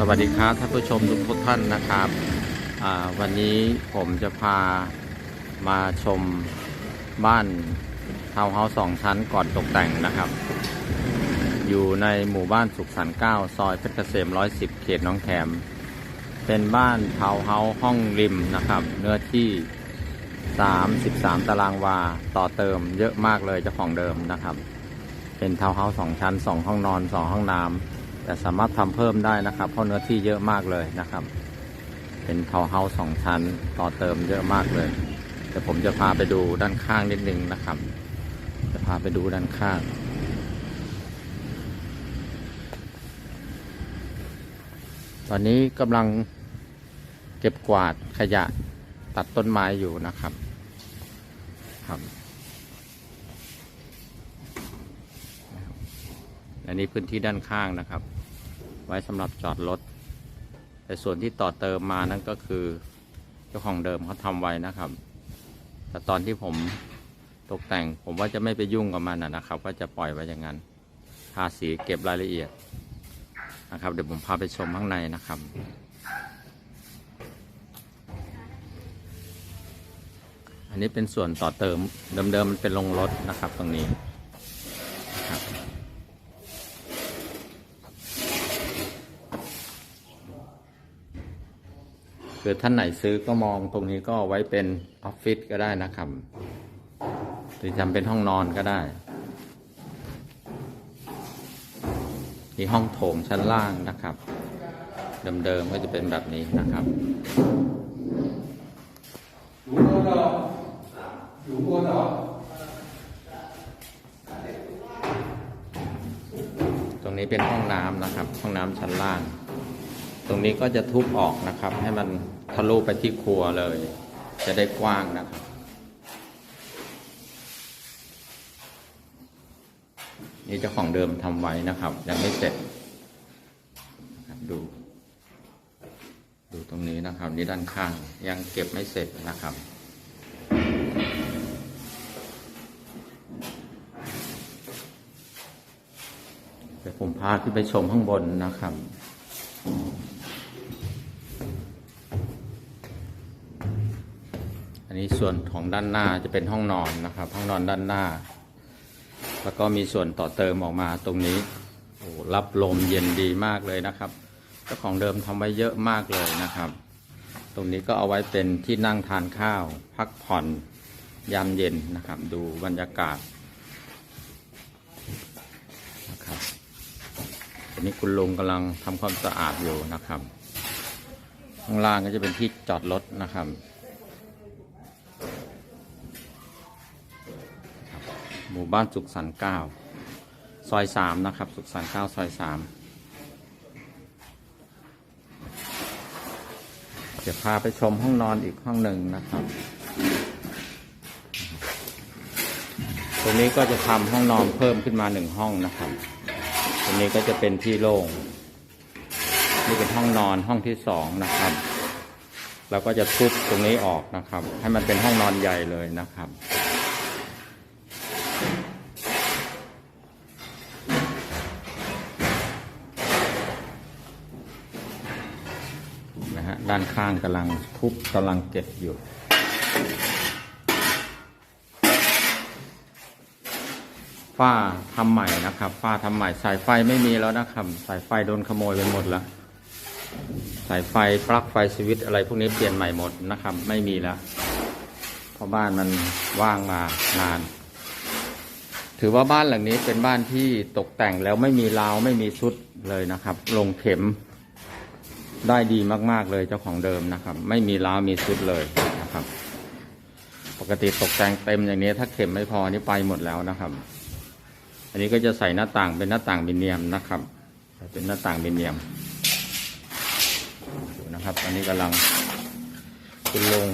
สวัสดีครับท่านผู้ชมทุกท่านนะครับวันนี้ผมจะพามาชมบ้านทาวน์เฮาส์สองชั้นก่อนตกแต่งนะครับ อยู่ในหมู่บ้านสุขสันต์9ซอยเพชรเกษม 110 เขตหน้องแขม เป็นบ้านทาวน์เฮาส์ห้องริมนะครับ เนื้อที่ 33 ตารางวาต่อเติมเยอะมากเลยเจ้าของเดิมนะครับ เป็นทาวน์เฮาส์สองชั้นสองห้องนอนสองห้องน้ำ แต่สามารถทำเพิ่มได้นะครับ เพราะเนื้อที่เยอะมากเลยนะครับ เป็นทาวน์เฮาส์สองชั้นต่อเติมเยอะมากเลยเดี๋ยวผมจะพาไปดูด้านข้างนิดนึงนะครับ จะพาไปดูด้านข้างตอนนี้กำลังเก็บกวาดขยะตัดต้นไม้อยู่นะครับครับ อันนี้พื้นที่ด้านข้างนะครับ ไว้สำหรับจอดรถ แต่ส่วนที่ต่อเติมมานั่นก็คือเจ้าของเดิมเขาทำไว้นะครับ แต่ตอนที่ผมตกแต่งผมว่าจะไม่ไปยุ่งกับมันนะครับ ก็จะปล่อยไว้อย่างนั้นทาสีเก็บรายละเอียดนะครับ เดี๋ยวผมพาไปชมข้างในนะครับอันนี้เป็นส่วนต่อเติมเดิมๆมันเป็นโรงรถนะครับตรงนี้นะครับ คือท่านไหนซื้อก็มองตรงนี้ก็ไว้เป็นออฟฟิศก็ได้นะครับหรือทำเป็นห้องนอนก็ได้ที่ห้องโถงชั้นล่างนะครับ เดิมๆก็จะเป็นแบบนี้นะครับตรงนี้เป็นห้องน้ำนะครับ ห้องน้ำชั้นล่าง ตรงนี้ก็จะทุบออกนะครับ ให้มันทะลุไปที่ครัวเลย จะได้กว้างนะครับ นี่เจ้าของเดิมทำไว้นะครับ ยังไม่เสร็จดู ดูตรงนี้นะครับ นี่ด้านข้างยังเก็บไม่เสร็จนะครับเดี๋ยวผมพาขึ้นไปชมข้างบนนะครับ นนี้ส่วนของด้านหน้าจะเป็นห้องนอนนะครับ ห้องนอนด้านหน้า แล้วก็มีส่วนต่อเติมออกมาตรงนี้โอ้รับลมเย็นดีมากเลยนะครับเจ้าของเดิมทำไว้เยอะมากเลยนะครับ ตรงนี้ก็เอาไว้เป็นที่นั่งทานข้าว พักผ่อนยามเย็นนะครับ ดูบรรยากาศนะครับอันนี้คุณลุงกำลังทำความสะอาดอยู่นะครับ ข้างล่างก็จะเป็นที่จอดรถนะครับ หมู่บ้านสุขสันต์เก้าซอยสามนะครับ สุขสันต์เก้าซอยสามเดี๋ยวพาไปชมห้องนอนอีกห้องหนึ่งนะครับ ตรงนี้ก็จะทำห้องนอนเพิ่มขึ้นมาหนึ่งห้องนะครับ ตรงนี้ก็จะเป็นที่โล่งนี่เป็นห้องนอนห้องที่สองนะครับเราก็จะทุบตรงนี้ออกนะครับ ให้มันเป็นห้องนอนใหญ่เลยนะครับ ด้านข้างกำลังทุบกำลังเก็บอยู่ ฝ้าทำใหม่นะครับ ฝ้าทำใหม่สายไฟไม่มีแล้วนะครับ สายไฟโดนขโมยไปหมดแล้ว สายไฟปลั๊กไฟสวิตช์อะไรพวกนี้เปลี่ยนใหม่หมดนะครับ ไม่มีแล้ว เพราะบ้านมันว่างมานาน ถือว่าบ้านหลังนี้เป็นบ้านที่ตกแต่งแล้วไม่มีราวไม่มีชุดเลยนะครับ ลงเข็ม ได้ดีมาก ๆ เลยเจ้าของเดิมนะครับ ไม่มีล้าวมีชุดเลยนะครับ ปกติตกแต่งเต็มอย่างนี้ ถ้าเข็มไม่พอนี่ไปหมดแล้วนะครับ อันนี้ก็จะใส่หน้าต่างเป็นหน้าต่างมิเนียมนะครับเป็นหน้าต่างมิเนียมดูนะครับอันนี้กำลังคุณลง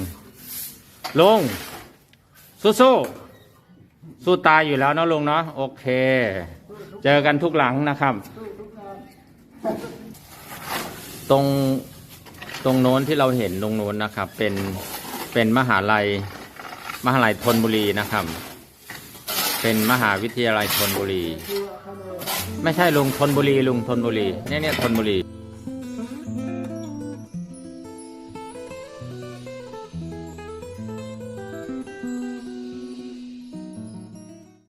ลงสู้สู้ๆสู้ตายอยู่แล้วเนาะลุงเนาะโอเค เจอกันทุกหลังนะครับ ตรงตรงโน้นที่เราเห็นตรงโน้นนะครับ เป็นเป็นมหาลัยมหาลัยธนบุรีนะครับ เป็นมหาวิทยาลัยธนบุรี ไม่ใช่ลุงธนบุรีลุงธนบุรีเนี่ยเนี่ยธนบุรี